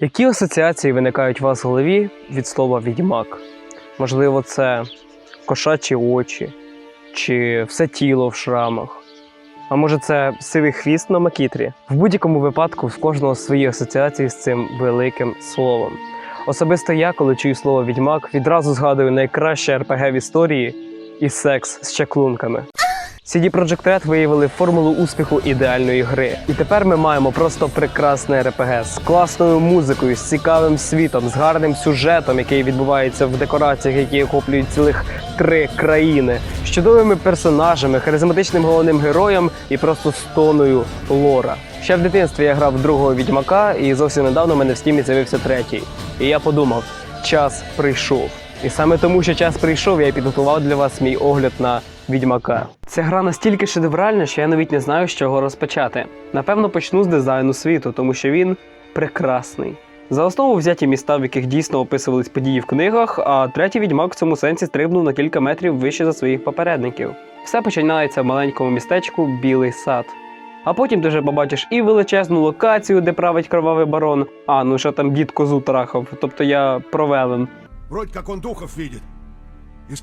Які асоціації виникають у вас в голові від слова відьмак? Можливо, це кошачі очі, чи все тіло в шрамах. А може, це сивий хвіст на макітрі? В будь-якому випадку в кожного свої асоціації з цим великим словом. Особисто я, коли чую слово відьмак, відразу згадую найкраще РПГ в історії і секс з чаклунками. CD Projekt Red виявили формулу успіху ідеальної гри. І тепер ми маємо просто прекрасне РПГ з класною музикою, з цікавим світом, з гарним сюжетом, який відбувається в декораціях, які охоплюють цілих три країни, з чудовими персонажами, харизматичним головним героєм і просто стоною лора. Ще в дитинстві я грав другого відьмака, і зовсім недавно в мене в стімі з'явився третій. І я подумав, час прийшов. І саме тому, що час прийшов, я підготував для вас мій огляд на відьмака. Ця гра настільки шедевральна, що я навіть не знаю, з чого розпочати. Напевно, почну з дизайну світу, тому що він прекрасний. За основу взяті міста, в яких дійсно описувались події в книгах, а третій відьмак в цьому сенсі стрибнув на кілька метрів вище за своїх попередників. Все починається в маленькому містечку Білий сад. А потім ти вже побачиш і величезну локацію, де править кровавий барон. А, ну що там дід козу трахав, тобто я провелен. Вроде как он духов видит.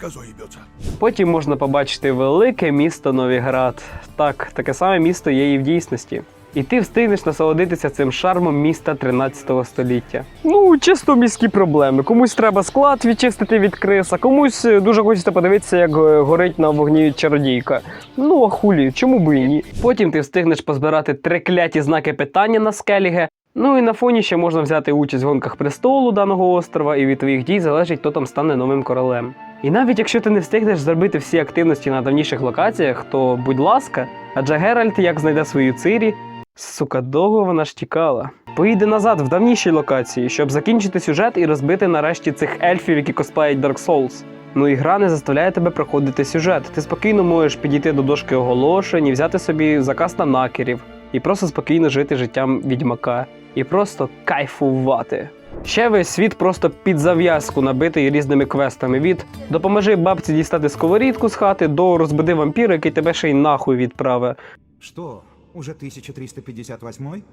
Козой ебется. Потім можна побачити велике місто Новіград. Так, таке саме місто є і в дійсності. І ти встигнеш насолодитися цим шармом міста 13 століття. Ну, чисто міські проблеми. Комусь треба склад відчистити від крис, а комусь е, дуже хочеться подивитися, як е, горить на вогні чародійка. Ну а хулі, чому би і ні? Потім ти встигнеш позбирати трекляті знаки питання на скеліге. Ну і на фоні ще можна взяти участь в гонках престолу даного острова, і від твоїх дій залежить, хто там стане новим королем. І навіть якщо ти не встигнеш зробити всі активності на давніших локаціях, то будь ласка, адже Геральт як знайде свою цирі, сука, довго вона ж тікала. Поїде назад в давніші локації, щоб закінчити сюжет і розбити нарешті цих ельфів, які косплеють Dark Souls. Ну і гра не заставляє тебе проходити сюжет. Ти спокійно можеш підійти до дошки оголошень і взяти собі заказ на накерів, і просто спокійно жити життям відьмака, і просто кайфувати. Ще весь світ просто під зав'язку набитий різними квестами від допоможи бабці дістати сковорідку з хати до розбуди вампіра, який тебе ще й нахуй відправить. Что, уже 1358?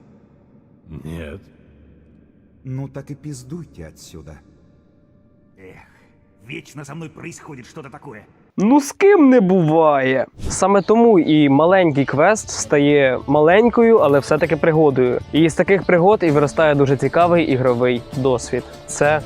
Нет. Ну так и пиздуйте отсюда. Эх, вечно со мной происходит что-то такое. Ну з ким не буває. Саме тому і маленький квест стає маленькою, але все-таки пригодою. І з таких пригод і виростає дуже цікавий ігровий досвід. Це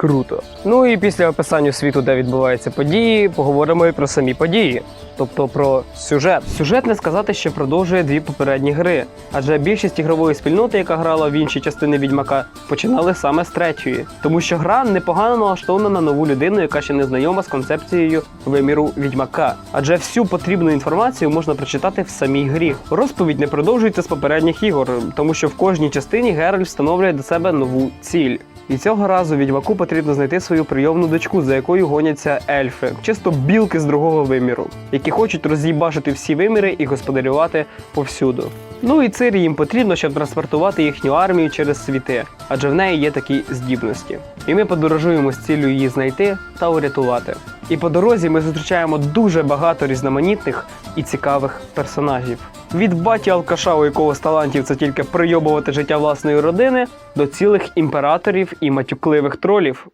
круто. Ну і після описання світу, де відбуваються події, поговоримо і про самі події. Тобто про сюжет. Сюжет не сказати, що продовжує дві попередні гри, адже більшість ігрової спільноти, яка грала в інші частини відьмака, починали саме з третьої, тому що гра непогано налаштована на нову людину, яка ще не знайома з концепцією виміру відьмака. Адже всю потрібну інформацію можна прочитати в самій грі. Розповідь не продовжується з попередніх ігор, тому що в кожній частині Геральт встановлює до себе нову ціль. І цього разу відьмаку потрібно знайти свою прийомну дочку, за якою гоняться ельфи, чисто білки з другого виміру, які хочуть роз'їбашити всі виміри і господарювати повсюду. Ну і Цирі їм потрібно, щоб транспортувати їхню армію через світи, адже в неї є такі здібності. І ми подорожуємо з ціллю її знайти та урятувати. І по дорозі ми зустрічаємо дуже багато різноманітних і цікавих персонажів. Від баті алкаша, у якого з талантів це тільки прийобувати життя власної родини, до цілих імператорів і матюкливих тролів.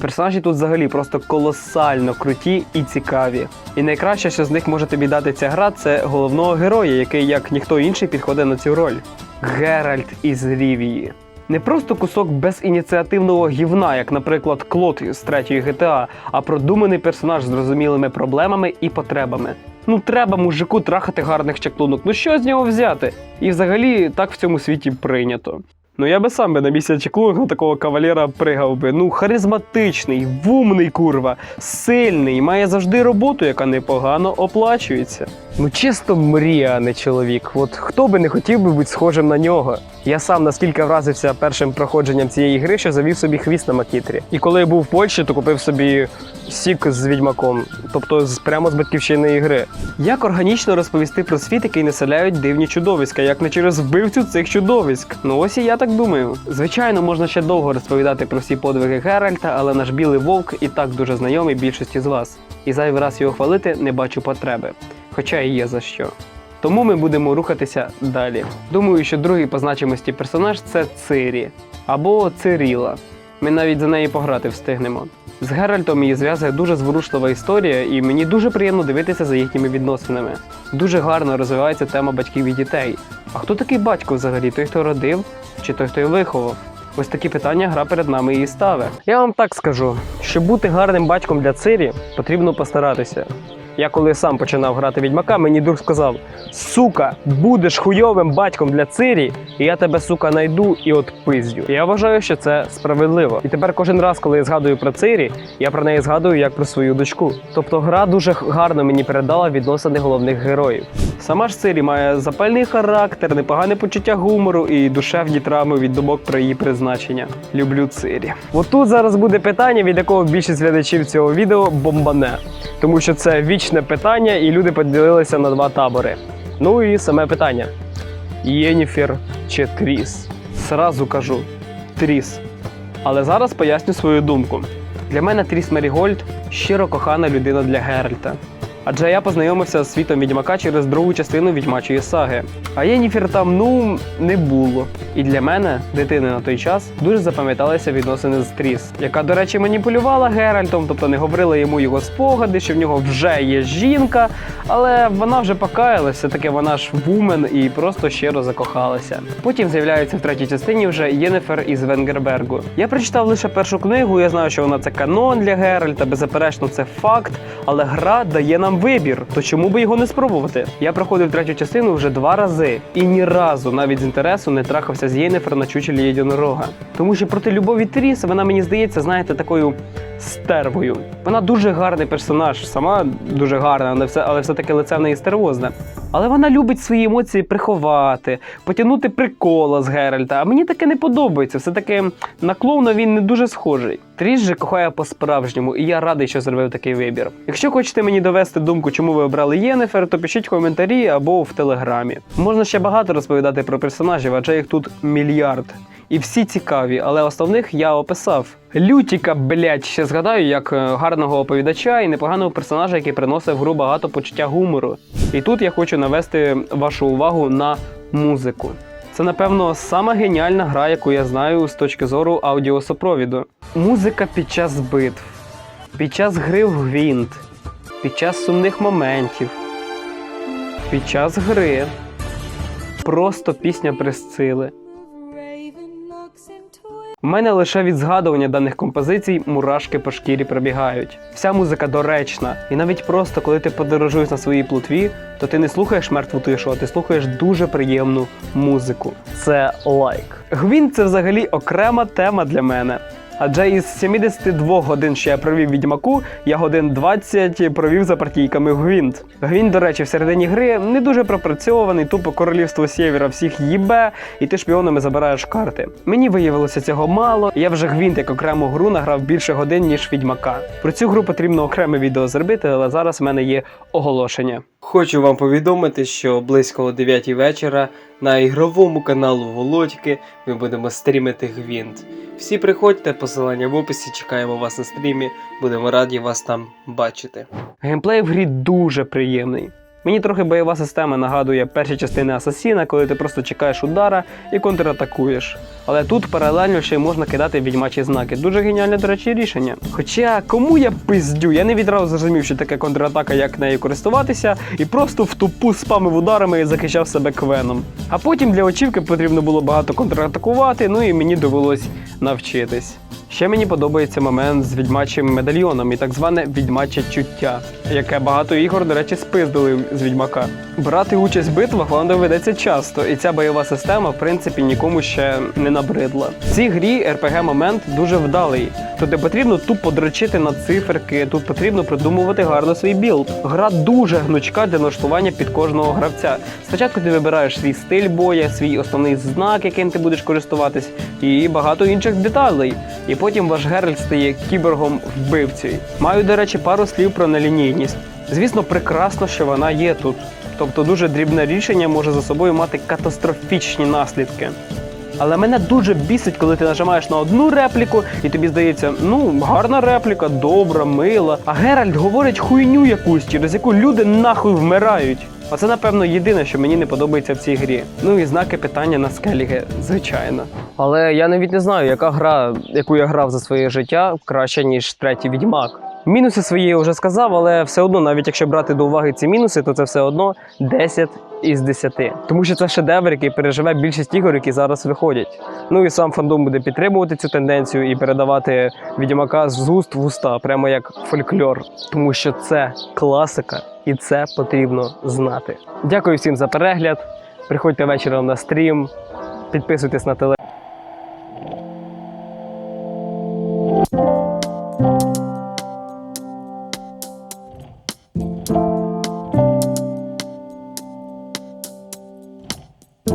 Персонажі тут взагалі просто колосально круті і цікаві. І найкраще, що з них може тобі дати ця гра, це головного героя, який, як ніхто інший, підходить на цю роль. Геральт із Рівії. Не просто кусок безініціативного гівна, як, наприклад, Клод з третьої GTA, а продуманий персонаж з зрозумілими проблемами і потребами. Ну треба мужику трахати гарних чаклунок. Ну що з нього взяти? І взагалі так в цьому світі прийнято. Ну я би сам би на місці чеклунг на такого кавалера пригав би. Ну, харизматичний, вумний курва, сильний, має завжди роботу, яка непогано оплачується. Ну чисто мрія, а не чоловік. От хто би не хотів би бути схожим на нього. Я сам наскільки вразився першим проходженням цієї гри, що завів собі хвіст на макітрі. І коли я був в Польщі, то купив собі сік з відьмаком, тобто прямо з батьківщини гри. Як органічно розповісти про світ, який населяють дивні чудовиська, як не через вбивцю цих чудовиськ? Ну ось і я так так думаю. Звичайно, можна ще довго розповідати про всі подвиги Геральта, але наш білий вовк і так дуже знайомий більшості з вас. І зайвий раз його хвалити не бачу потреби. Хоча і є за що. Тому ми будемо рухатися далі. Думаю, що другий по значимості персонаж це Цирі або Циріла. Ми навіть за неї пограти встигнемо. З Геральтом її зв'язує дуже зворушлива історія, і мені дуже приємно дивитися за їхніми відносинами. Дуже гарно розвивається тема батьків і дітей. А хто такий батько взагалі? Той, хто родив, чи той, хто його виховав? Ось такі питання гра перед нами і ставить. Я вам так скажу: щоб бути гарним батьком для Цирі, потрібно постаратися. Я коли сам починав грати відьмака, мені друг сказав: Сука, будеш хуйовим батьком для Цирі, і я тебе, сука, найду і от пиздю. я вважаю, що це справедливо. І тепер кожен раз, коли я згадую про Цирі, я про неї згадую як про свою дочку. Тобто гра дуже гарно мені передала відносини головних героїв. Сама ж Цирі має запальний характер, непогане почуття гумору і душевні травми від думок про її призначення. Люблю Цирі. Отут зараз буде питання, від якого більшість глядачів цього відео бомбане. Тому що це вічне питання, і люди поділилися на два табори. Ну і саме питання: Єніфер чи Тріс? Сразу кажу Тріс. Але зараз поясню свою думку. Для мене Тріс Мерігольд щиро кохана людина для Геральта. Адже я познайомився з світом відьмака через другу частину відьмачої саги. А Єніфер там, ну, не було. І для мене, дитини на той час, дуже запам'яталися відносини з Тріс, яка, до речі, маніпулювала Геральтом, тобто не говорила йому його спогади, що в нього вже є жінка, але вона вже покаялася, все-таки вона ж вумен і просто щиро закохалася. Потім з'являється в третій частині вже Єнефер із Венгербергу. Я прочитав лише першу книгу, я знаю, що вона це канон для Геральта, беззаперечно, це факт, але гра дає нам вибір, то чому би його не спробувати? Я проходив третю частину вже два рази і ні разу навіть з інтересу не трахався з Єнефер на чучелі єдинорога. Тому що проти любові Тріс вона мені здається, знаєте, такою стервою. Вона дуже гарний персонаж, сама дуже гарна, але все, але все-таки лице в неї стервозне. Але вона любить свої емоції приховати, потягнути прикола з Геральта. А мені таке не подобається. Все-таки на клоуна він не дуже схожий. Тріс же кохає по-справжньому, і я радий, що зробив такий вибір. Якщо хочете мені довести думку, чому ви обрали Єнефер, то пишіть в коментарі або в телеграмі. Можна ще багато розповідати про персонажів, адже їх тут мільярд. І всі цікаві, але основних я описав. Лютіка, блять, ще згадаю, як е, гарного оповідача і непоганого персонажа, який приносив гру багато почуття гумору. І тут я хочу навести вашу увагу на музику. Це, напевно, сама геніальна гра, яку я знаю з точки зору аудіосупровіду. Музика під час битв, під час гри в гвинт, під час сумних моментів, під час гри. Просто пісня Пресцили. У мене лише від згадування даних композицій мурашки по шкірі пробігають. Вся музика доречна, і навіть просто коли ти подорожуєш на своїй плутві, то ти не слухаєш мертву тишу, а ти слухаєш дуже приємну музику. Це лайк. Гвін це взагалі окрема тема для мене. Адже із 72 годин, що я провів відьмаку, я годин 20 провів за партійками Гвінт. Гвінт, до речі, в середині гри не дуже пропрацьований, тупо королівство Сєвєра всіх їбе, і ти шпіонами забираєш карти. Мені виявилося цього мало. Я вже Гвінт як окрему гру награв більше годин, ніж відьмака. Про цю гру потрібно окреме відео зробити, але зараз в мене є оголошення. Хочу вам повідомити, що близько о 9 вечора на ігровому каналу Володьки ми будемо стрімити Гвінт. Всі приходьте, посилання в описі, чекаємо вас на стрімі, будемо раді вас там бачити. Геймплей в грі дуже приємний. Мені трохи бойова система нагадує перші частини Асасіна, коли ти просто чекаєш удара і контратакуєш. Але тут паралельно ще й можна кидати відьмачі знаки. Дуже геніальне, до речі, рішення. Хоча кому я пиздю, я не відразу зрозумів, що таке контратака, як нею користуватися, і просто в тупу спамив ударами і захищав себе квеном. А потім для очівки потрібно було багато контратакувати, ну і мені довелось навчитись. Ще мені подобається момент з відьмачим медальйоном і так зване відьмаче чуття, яке багато ігор, до речі, спиздили з відьмака. Брати участь в битвах вам доведеться часто, і ця бойова система, в принципі, нікому ще не набридла. В цій грі rpg момент дуже вдалий. Тут не потрібно тупо дрочити на циферки, тут потрібно придумувати гарно свій білд. Гра дуже гнучка для налаштування під кожного гравця. Спочатку ти вибираєш свій стиль боя, свій основний знак, яким ти будеш користуватись, і багато інших деталей. І потім ваш Геральт стає кіборгом вбивцею. Маю, до речі, пару слів про нелінійність. Звісно, прекрасно, що вона є тут. Тобто дуже дрібне рішення може за собою мати катастрофічні наслідки. Але мене дуже бісить, коли ти нажимаєш на одну репліку, і тобі здається, ну гарна репліка, добра, мила. А Геральт говорить хуйню якусь, через яку люди нахуй вмирають. А це, напевно, єдине, що мені не подобається в цій грі. Ну і знаки питання на скеліги, звичайно. Але я навіть не знаю, яка гра, яку я грав за своє життя, краще, ніж третій відьмак. Мінуси свої я вже сказав, але все одно, навіть якщо брати до уваги ці мінуси, то це все одно 10 із 10. Тому що це шедевр, який переживе більшість ігор, які зараз виходять. Ну і сам фандом буде підтримувати цю тенденцію і передавати відьмака з уст в уста, прямо як фольклор. Тому що це класика, і це потрібно знати. Дякую всім за перегляд. Приходьте вечором на стрім, підписуйтесь на телеграм.